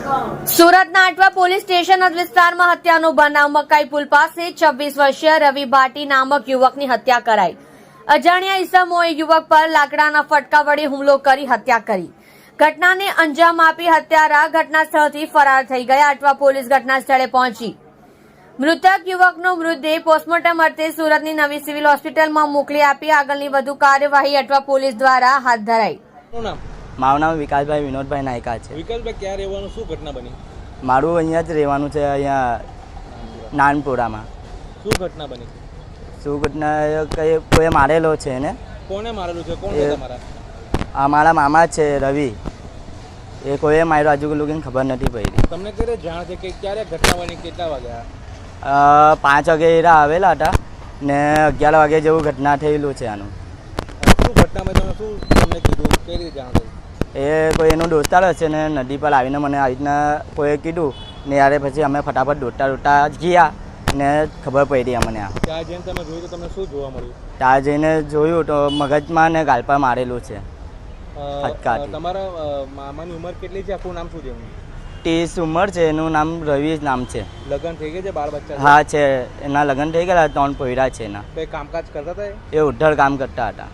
સુરતના આટવા police station વિસ્તારમાં હત્યાનો બનાવ મકાઈ પુલ પાસે છવ્વીસ વર્ષીય રવિ ભાટી નામક યુવકની હત્યા કરાઈ. અજાણ્યા ઈસમોએ યુવક પર લાકડાના ફટકા વડે હુમલો કરી હત્યા કરી. ઘટનાને અંજામ આપી હત્યારા ઘટના સ્થળથી ફરાર થઈ ગયા આટવા પોલીસ ઘટના સ્થળે પહોંચી. મૃતક યુવકનો મૃતદેહ પોસ્ટમોર્ટમ અર્થે સુરતની નવી સિવિલ હોસ્પિટલમાં મોકલી આપી આગળની વધુ કાર્યવાહી અટવા પોલીસ દ્વારા હાથ ધરાઈ. મારું નામ વિકાસભાઈ વિનોદભાઈ નાયકા છે. વિકાસભાઈ ક્યાં રહેવાનું? શું ઘટના બની? મારું અહીંયા જ રહેવાનું છે અહીંયા નાનપુરામાં. શું ઘટના બની? શું ઘટના એ કઈ કોઈ મારેલો છે એને? કોને મારેલું છે? કોણ છે તમારા? આ મારા મામા છે રવિ. એ કોઈએ માર્યો આજુ લોકોને ખબર નથી પડી. તમને ક્યારે જાણ છે કે ક્યારે ઘટના બની કેટલા વાગ્યા? પાંચ વાગે એરા આવેલા હતા ને અગિયાર વાગે જેવું ઘટના થયેલું છે આનું. શું ઘટનામાં તમે શું તમને કીધું? કઈ રીતે જાણ થઈ? એ કોઈ એનો દોસ્તાર હશે ને નદી પર આવીને મને આવી રીતના કોઈએ કીધું ને યારે પછી અમે ફટાફટ દોડતા દોડતા ગયા ને ખબર પડી અમને આ. ત્યાં જઈને તમે જોયું તો તમને શું જોવા મળ્યું? ત્યાં જઈને જોયું તો મગજમાં ને ગાલ પર મારેલું છે. અ, તમારા મામાની ઉંમર કેટલી છે? આખું નામ શું છે ત્રીસ ઉંમર છે એનું નામ રવિ જ નામ છે. લગ્ન થઈ ગયા છે બાળ બચ્ચા હા છે. એના લગ્ન થઈ ગયેલા ત્રણ પોયરા છે એના. કંઈ કામકાજ કરતા હતા એ? ઉઢળ કામ કરતા હતા.